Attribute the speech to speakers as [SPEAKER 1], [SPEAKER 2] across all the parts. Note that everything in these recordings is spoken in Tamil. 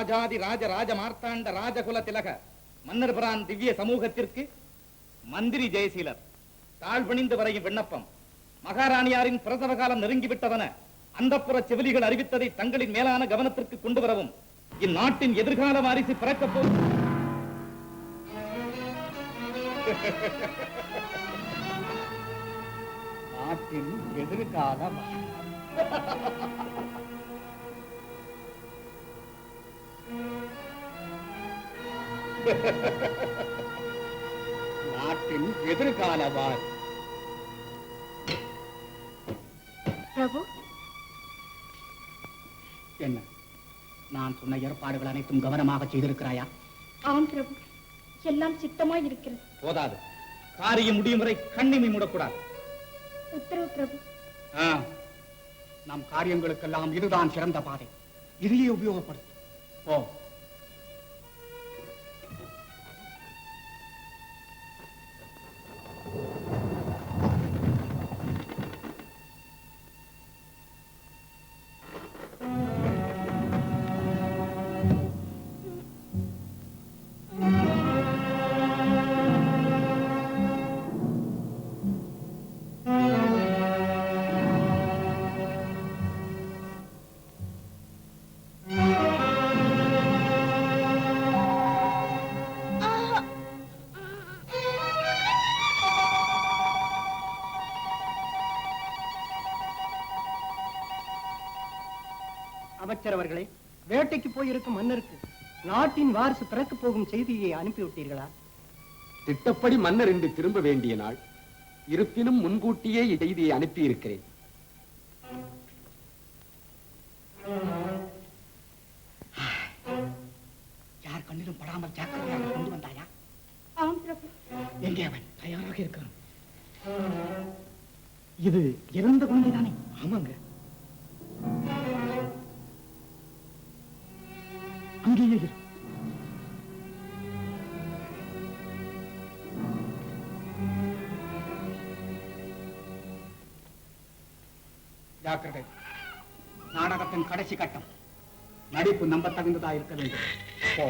[SPEAKER 1] ராஜாதி ராஜ ராஜ மார்த்தாண்ட ராஜகுல திலக மன்னர் பிரான் திவ்ய சமூகத்திற்கு மந்திரி ஜெயசீலர் தாழ்வணிந்து வரையும் விண்ணப்பம். மகாராணியாரின் பிரசவ காலம் நெருங்கிவிட்டதென அந்தப்புற செவிலிகள் அறிவித்ததை தங்களின் மேலான கவனத்திற்கு கொண்டு வரவும் இந்நாட்டின் எதிர்கால வாரிசு பிறக்கப் போ
[SPEAKER 2] நாட்டின் எதிர்கால நாட்டின் எதிர்கால வார்
[SPEAKER 3] பிரபு?
[SPEAKER 2] என்ன? நான் சொன்ன ஏற்பாடுகள் அனைத்தும் கவனமாக செய்திருக்கிறாயா?
[SPEAKER 3] ஆம் பிரபு. எல்லாம் சித்தமாய் இருக்கிறது.
[SPEAKER 1] போதாது. காரியம் முடியும் வரை கண்ணிமை மூடக்கூடாது.
[SPEAKER 3] உத்தரவு பிரபு.
[SPEAKER 2] நம் காரியங்களுக்கெல்லாம் இதுதான் சிறந்த பாதை. இதையே உபயோகப்படுத்து. போ.
[SPEAKER 4] அமைச்சர் அவர்களே வேட்டைக்கு போயிருக்கும் மன்னருக்கு நாட்டின் வாரிசு பிறக்க போகும் செய்தியை அனுப்பிவிட்டீர்களா?
[SPEAKER 5] திட்டப்படி மன்னர் இன்று திரும்ப வேண்டிய நாள். இருப்பினும் முன்கூட்டியே செய்தியை அனுப்பியிருக்கிறேன்.
[SPEAKER 2] யார் கண்ணிலும் படாமல் ஜாக்கிரதையாக கொண்டு வந்தாயா?
[SPEAKER 3] ஆம் பிரபு.
[SPEAKER 2] எங்கே அவன்? தயாராக இருக்கிறான். இது இறந்த குழந்தைதானே? ஆமாங்க. அங்கேயே இரு. ஜாக்கிரதை நாடகத்தின் கடைசி கட்டம். நடிப்பு நம்பத்தகுந்ததா இருக்க வேண்டும். போ.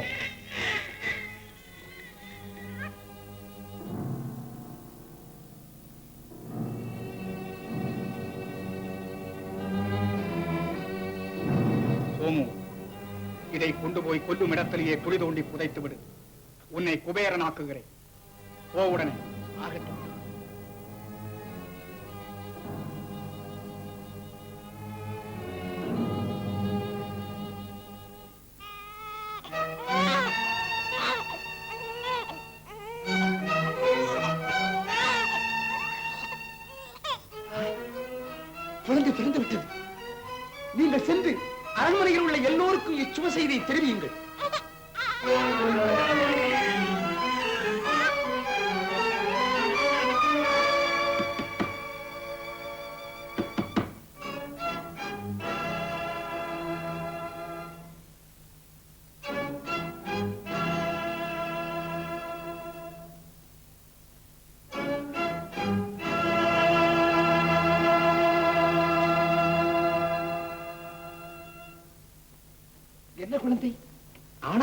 [SPEAKER 2] போய் கொல்லும் இடத்திலேயே குழி தோண்டி புதைத்து விடு. உன்னை குபேரனாக்குகிறேன். போ உடனே. ஆகட்டும்.
[SPEAKER 5] குழந்தை பிறந்து விட்டது. நீங்கள் சென்று அரண்மனையில் உள்ள எல்லோருக்கும் இச்சுவ செய்தியை தெரிவியுங்கள்.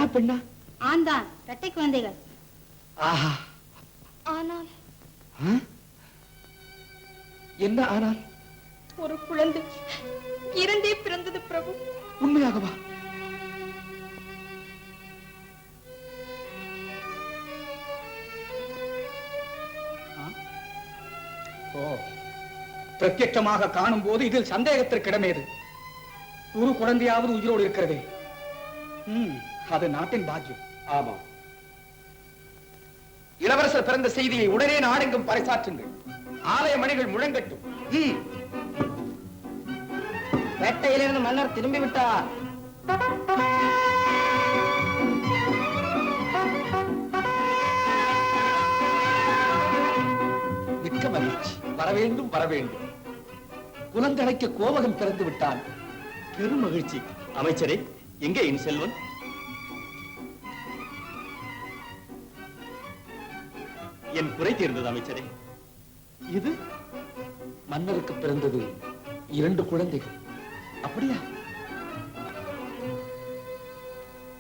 [SPEAKER 5] பெண்ணா?
[SPEAKER 3] ஆந்தான் இரட்டை குழந்தைகள்.
[SPEAKER 5] ஆஹா.
[SPEAKER 3] ஆனால்?
[SPEAKER 5] என்ன ஆனால்?
[SPEAKER 3] ஒரு குழந்தை இரண்டே பிறந்தது பிரபு.
[SPEAKER 5] உண்மையாகவா?
[SPEAKER 2] ஓ. பிரத்யட்சமாக காணும் போது இதில் சந்தேகத்திற்கு இடமேது ஒரு குழந்தையாவது உயிரோடு இருக்கிறதே. ம், அது நாட்டின் பாக்கியம்.
[SPEAKER 5] ஆமா. இளவரசர் பிறந்த செய்தியை உடனே நாடெங்கும் பறைசாற்றுங்கள். ஆலய மணிகள் முழங்கட்டும்.
[SPEAKER 4] வேட்டையிலிருந்து மன்னர் திரும்பி விட்டார்
[SPEAKER 5] மிக்க மகிழ்ச்சி. வரவேண்டும் வரவேண்டும் குலந்தழைக்க கோவகன் பிறந்து விட்டான்.
[SPEAKER 1] பெரும் மகிழ்ச்சி. அமைச்சரே எங்கே என் செல்வன்? என் குறை தீர்ந்தது அமைச்சரே.
[SPEAKER 5] இது? மன்னருக்கு பிறந்தது இரண்டு குழந்தைகள். அப்படியா?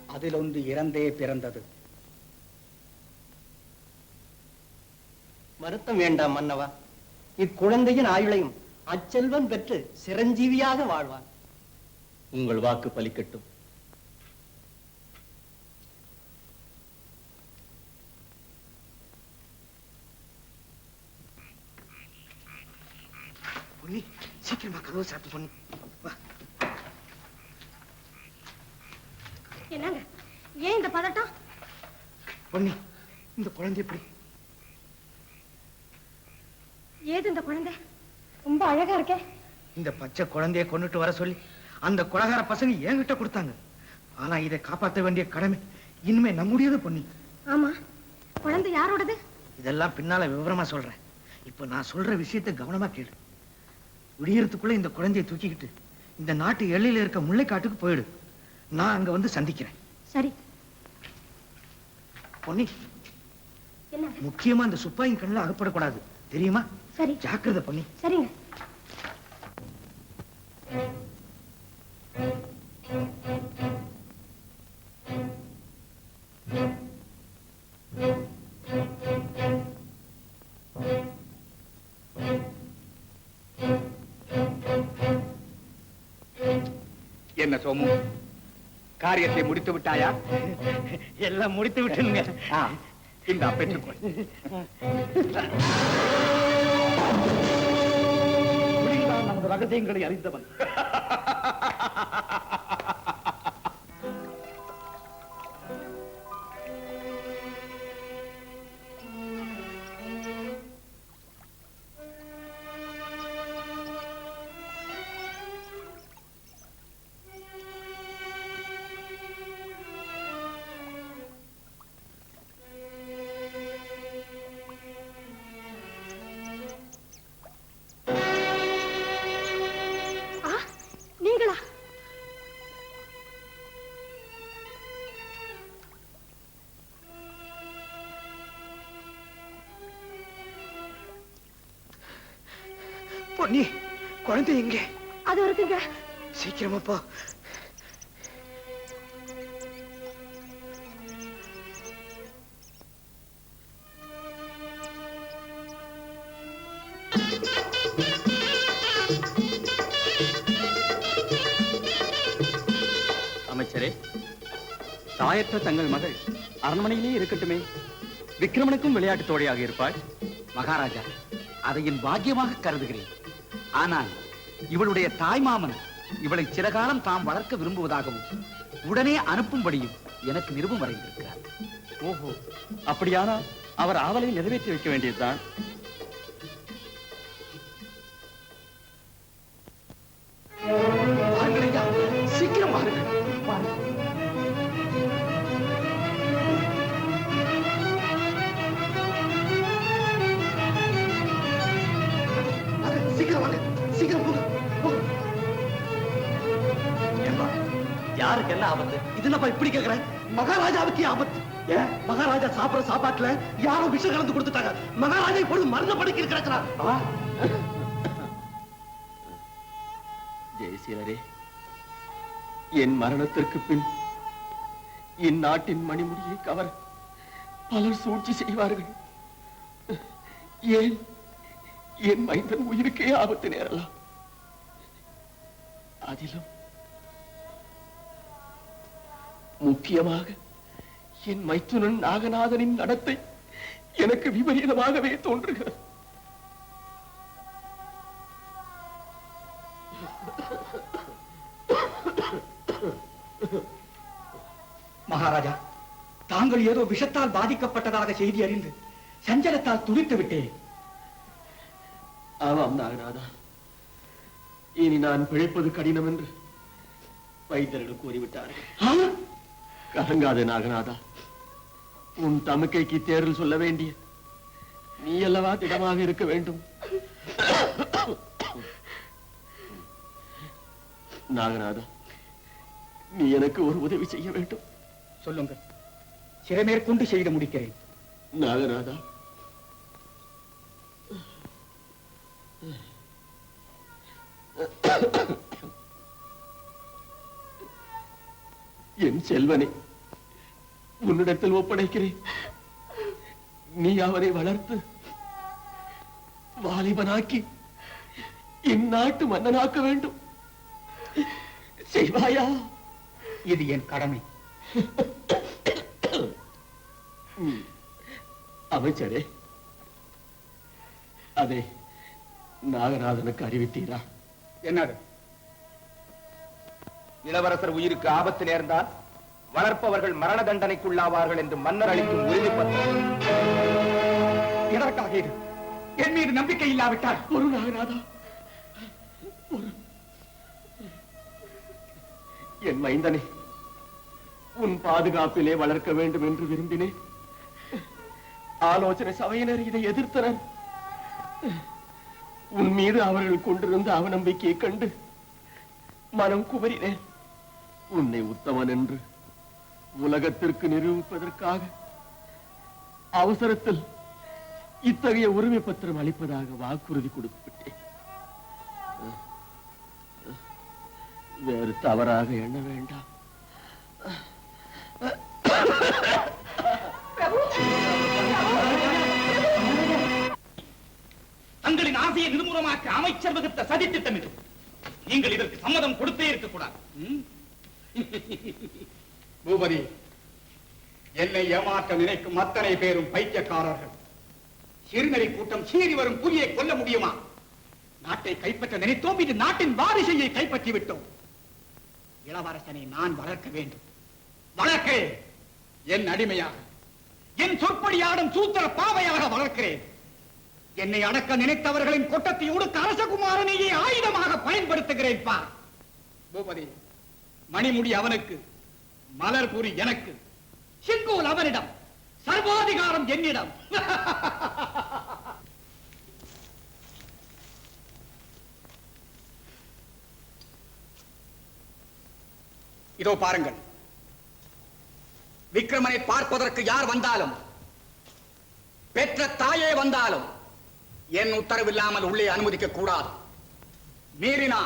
[SPEAKER 2] அதில் ஒன்று இறந்தே பிறந்தது.
[SPEAKER 4] வருத்தம் வேண்டாம் மன்னவா. இக்குழந்தையின் ஆயுளையும் அச்செல்வன் பெற்று சிரஞ்சீவியாக வாழ்வார்.
[SPEAKER 6] உங்கள் வாக்கு பலிக்கட்டும்
[SPEAKER 7] பொன்னி சாத்து பொன்னி வா.
[SPEAKER 8] என்னங்க? ஏன் இந்த பதட்டம்?
[SPEAKER 7] பொன்னி இந்த குழந்தை எப்படி?
[SPEAKER 8] ஏது இந்த குழந்தை? ரொம்ப அழகா இருக்கே.
[SPEAKER 7] இந்த பச்சை குழந்தைய கொண்டுட்டு வர சொல்லி அந்த கொலகார பசங்க என்கிட்ட கொடுத்தாங்க. ஆனா இதை காப்பாற்ற வேண்டிய கடமை இனிமே நம்முடையது பொன்னி
[SPEAKER 8] ஆமா. குழந்தை யாரோடது?
[SPEAKER 7] இதெல்லாம் பின்னால விவரமா சொல்றேன். இப்ப நான் சொல்ற விஷயத்தை கவனமா கேளு. விடியறதுக்குள்ள இந்த குழந்தையை தூக்கிக்கிட்டு இந்த நாட்டு எல்லையில இருக்க முல்லைக்காட்டுக்கு போயிடு. நான் அங்க வந்து சந்திக்கிறேன்.
[SPEAKER 8] சரி.
[SPEAKER 7] பொன்னி
[SPEAKER 8] என்ன?
[SPEAKER 7] முக்கியமா இந்த சுப்பாயின் கண்ணுல அகப்படக்கூடாது. தெரியுமா?
[SPEAKER 8] சரி.
[SPEAKER 7] ஜாக்கிரதை பொன்னி.
[SPEAKER 8] சரிங்க.
[SPEAKER 1] சோமு காரியத்தை முடித்து விட்டாயா?
[SPEAKER 7] எல்லாம் முடித்து விட்டுங்க
[SPEAKER 1] இந்த பெற்றுக்கொள். நமது ரகசியங்களை அறிந்தவன்.
[SPEAKER 7] பொன்னி குழந்தை எங்கே?
[SPEAKER 8] அது இருக்குங்க.
[SPEAKER 7] சீக்கிரமா போ
[SPEAKER 6] அமைச்சரே தாயற்ற தங்கள் மகள் அரண்மனையிலே இருக்கட்டுமே. விக்ரமனுக்கும் விளையாட்டு தோழியாக இருப்பாள்.
[SPEAKER 1] மகாராஜா அதை என் பாக்கியமாக கருதுகிறேன். ஆனால் இவளுடைய தாய்மாமன் இவளை சிறகாலம் தாம் வளர்க்க விரும்புவதாகவும் உடனே அனுப்பும்படியும் எனக்கு நிருபம் வரைந்திருக்கிறார்.
[SPEAKER 6] ஓஹோ அப்படியானா அவர் ஆவலை நிறைவேற்றி வைக்க வேண்டியதுதான்.
[SPEAKER 7] கலந்து கொடுத்துட்டாங்க. மகாராஜா இப்பொழுது மருந்த படுக்கி இருக்கிறார்
[SPEAKER 6] ஜெயசீலரே என் மரணத்திற்கு பின் இந்நாட்டின் மணிமுடியை கவர பலர் சூழ்ச்சி செய்வார்கள். ஏன் என் மைந்தன் உயிருக்கே ஆபத்து நேரலாம்? அதிலும் முக்கியமாக என் மைத்துனன் நாகநாதனின் நடத்தை எனக்கு விபரீதமாகவே தோன்றுகிறது.
[SPEAKER 2] மகாராஜா தாங்கள் ஏதோ விஷத்தால் பாதிக்கப்பட்டதாக செய்தி அறிந்து சஞ்சலத்தால் துடித்து விட்டேன்.
[SPEAKER 6] ஆமாம் நாகநாதா இனி நான் பிழைப்பது கடினம் என்று வைத்தியர்கள் கூறிவிட்டார்கள். கலங்காதே நாகநாதா உன் தமக்கைக்கு தேர்தல் சொல்ல வேண்டிய நீ அல்லவா திடமாக இருக்க வேண்டும்? நாகநாதா நீ எனக்கு ஒரு உதவி செய்ய வேண்டும்.
[SPEAKER 2] சொல்லுங்கள். சிறைமேற்கொண்டு செய்து முடிக்கிறேன்.
[SPEAKER 6] நாகநாதா. என் செல்வனே உன்னிடத்தில் ஒப்படைக்கிறேன். நீ அவனை வளர்த்து வாலிபனாக்கி இந்நாட்டு மன்னனாக்க வேண்டும். செய்வாயா?
[SPEAKER 2] இது என் கடமை.
[SPEAKER 6] அமைச்சரே அதை நாகநாதனுக்கு அறிவித்தீரா?
[SPEAKER 2] என்னது?
[SPEAKER 1] இளவரசர் உயிருக்கு ஆபத்து நேர்ந்தால்? வளர்ப்பவர்கள் மரண தண்டனைக்குள்ளாவார்கள் என்று மன்னர் அளிக்கும் உறுதி பத்திரம்.
[SPEAKER 2] எதற்காக இது? என் மீது நம்பிக்கை இல்லாவிட்டால்.
[SPEAKER 6] ஒரு நாகநாதா என் மைந்தனை உன் பாதுகாப்பிலே வளர்க்க வேண்டும் என்று விரும்பினேன். ஆலோசனை சபையினர் இதை எதிர்த்தனர். உன் மீது அவர்கள் கொண்டிருந்த அவநம்பிக்கையை கண்டு மனம் குமரினேன். உன்னை உத்தமன் என்று உலகத்திற்கு நிரூபிப்பதற்காக அவசரத்தில் இத்தகைய உரிமை பத்திரம் அளிப்பதாக வாக்குறுதி கொடுத்து விட்டேன் வேறு தவறாக எண்ண வேண்டாம்.
[SPEAKER 1] தங்களின் ஆசையை நிர்மூலமாக்க அமைச்சர் வகுத்த சதித்திட்டம் இது. நீங்கள் இதற்கு சம்மதம் கொடுத்தே இருக்கக்கூடாது?
[SPEAKER 2] பூபதி என்னை ஏமாற்ற நினைக்கும் அத்தனை பேரும் பைத்தியக்காரர்கள். சிறுநரி கூட்டம் சீறி வரும் புலியை கொல்ல முடியுமா? நாட்டை கைப்பற்ற நினைத்தோம் இது நாட்டின் வாரிசையை கைப்பற்றி விட்டோம். இளவரசனை நான் வளர்க்க வேண்டும். வளர்க்க! என் அடிமையாக என் சொற்படியாடும் சூத்திர பாவையாக வளர்க்கிறேன். என்னை அடக்க நினைத்தவர்களின் கொட்டத்தை உடுக்க அரசகுமாரனையே ஆயுதமாக பயன்படுத்துகிறேன் பா பூபதி மணிமுடி அவனுக்கு மலர்புரி எனக்கு. சிங்கூல் அவனிடம். சர்வாதிகாரம் என்னிடம். இதோ பாருங்கள். விக்ரமனை பார்ப்பதற்கு யார் வந்தாலும் பெற்ற தாயே வந்தாலும் என் உத்தரவில்லாமல் உள்ளே அனுமதிக்க கூடாது. மீறினா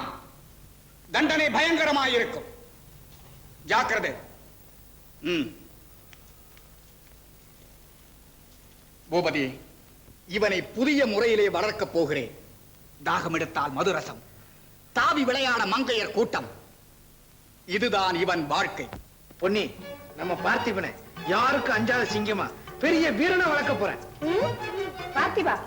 [SPEAKER 2] தண்டனை பயங்கரமாயிருக்கும். ஜாக்கிரதை. பூபதி இவனை புதிய முறையிலே வளர்க்கப் போகிறேன். தாகமெடுத்தால் மதுரசம். தாவி விளையாட மங்கையர் கூட்டம். இதுதான் இவன் வாழ்க்கை.
[SPEAKER 7] பொன்னி நம்ம பார்த்திபனை யாருக்கு அஞ்சாத சிங்கமா? பெரிய வீரனை வளர்க்க போறேன்.
[SPEAKER 8] பார்த்திபா.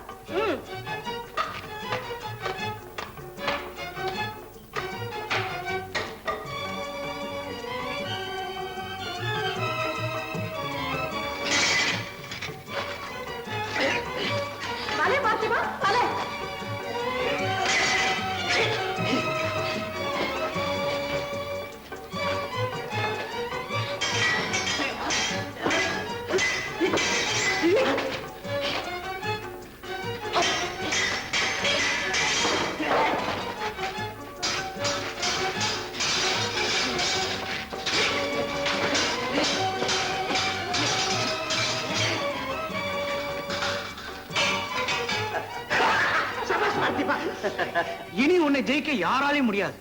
[SPEAKER 7] உன்னை ஜெயிக்க யாராலையும் முடியாது.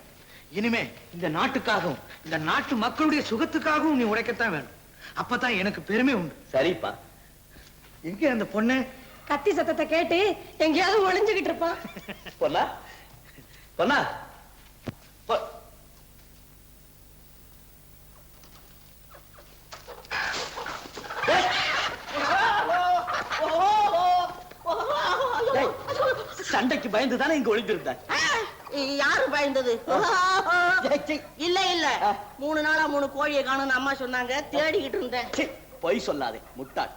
[SPEAKER 7] இனிமே இந்த நாட்டுக்காகவும் இந்த நாட்டு மக்களுடைய சுகத்துக்காகவும் நீ உழைக்கத்தான் வேணும். அப்பதான் எனக்கு பெருமை உண்டு.
[SPEAKER 6] சரிப்பா.
[SPEAKER 7] எங்க அந்த பொண்ணு?
[SPEAKER 8] கத்தி சத்தத்தை கேட்டு எங்கேயாவது ஒளிஞ்சுகிட்டு இருப்பான்
[SPEAKER 6] பொன்னா பொன்னா பொ- டேய், சண்டைக்கு பயந்து தானே இங்க ஒளிந்திருந்த
[SPEAKER 9] யாரு பயந்தது? இல்ல இல்ல. மூணு நாளா மூணு கோழியை காணும்னு அம்மா சொன்னாங்க. தேடிக்கிட்டு இருந்தேன்.
[SPEAKER 6] பொய் சொல்லாதே முட்டாள்.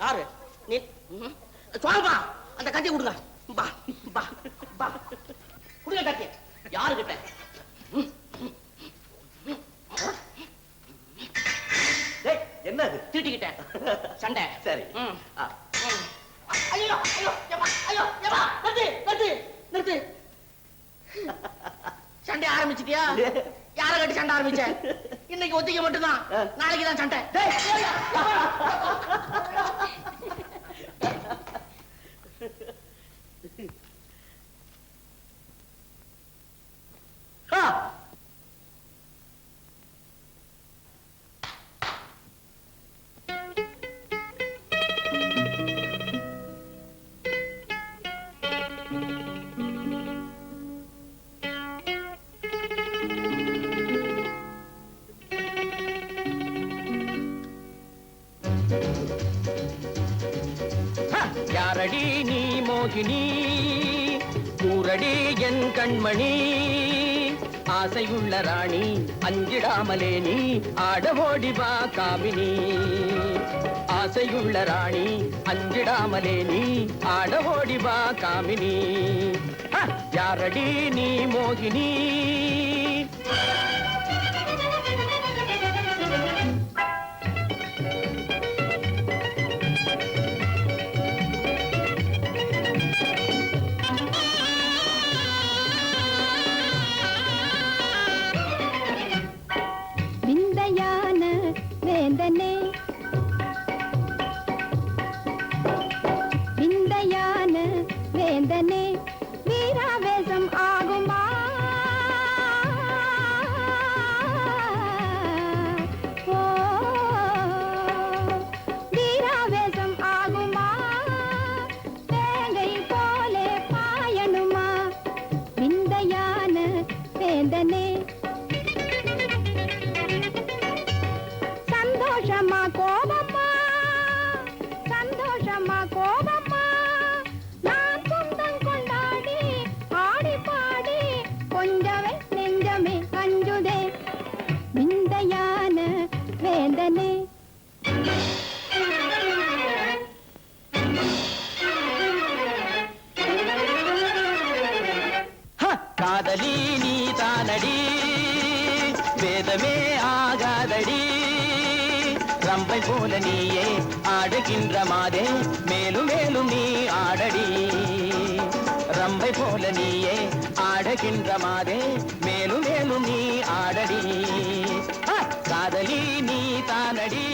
[SPEAKER 9] யாரு? நீ ம். சொல்லுப்பா அந்த கத்தி கொடுங்க. பா பா பா. கொடுங்க கத்தி யாருகிட்ட?
[SPEAKER 6] டேய், என்னது?
[SPEAKER 9] தீட்டிக்கிட்டேன் சண்டை.
[SPEAKER 6] சரி.
[SPEAKER 9] ஐயோ ஐயோ ஐயோ நிறுத்து நிறுத்து நிறுத்து. சண்டை ஆரம்பிச்சிட்டியா? யார கட்டி சண்டை ஆரம்பிச்ச? இன்னைக்கு ஒத்திக்க மட்டும்தான். நாளைக்கு தான் சண்டை.
[SPEAKER 3] ரஜினி கூரடி என் கண்மணி ஆசையுள்ள ராணி அஞ்சிடாமலே நீ ஆட ஓடிவா காமினி. ஆசையுள்ள ராணி அஞ்சிடாமலே நீ ஆட ஓடிவா காமினி. யாரடி நீ மோகினி?
[SPEAKER 8] from
[SPEAKER 3] all காதலி நீ தானடி வேதமே ஆகாதடி. ரம்பை போல நீயே ஆடுகின்ற மாதே மேலும் மேலும் நீ ஆடடி. ரம்பை போல நீயே ஆடுகின்ற மாதே மேலும் மேலும் நீ ஆடடி. காதலி நீ தானடி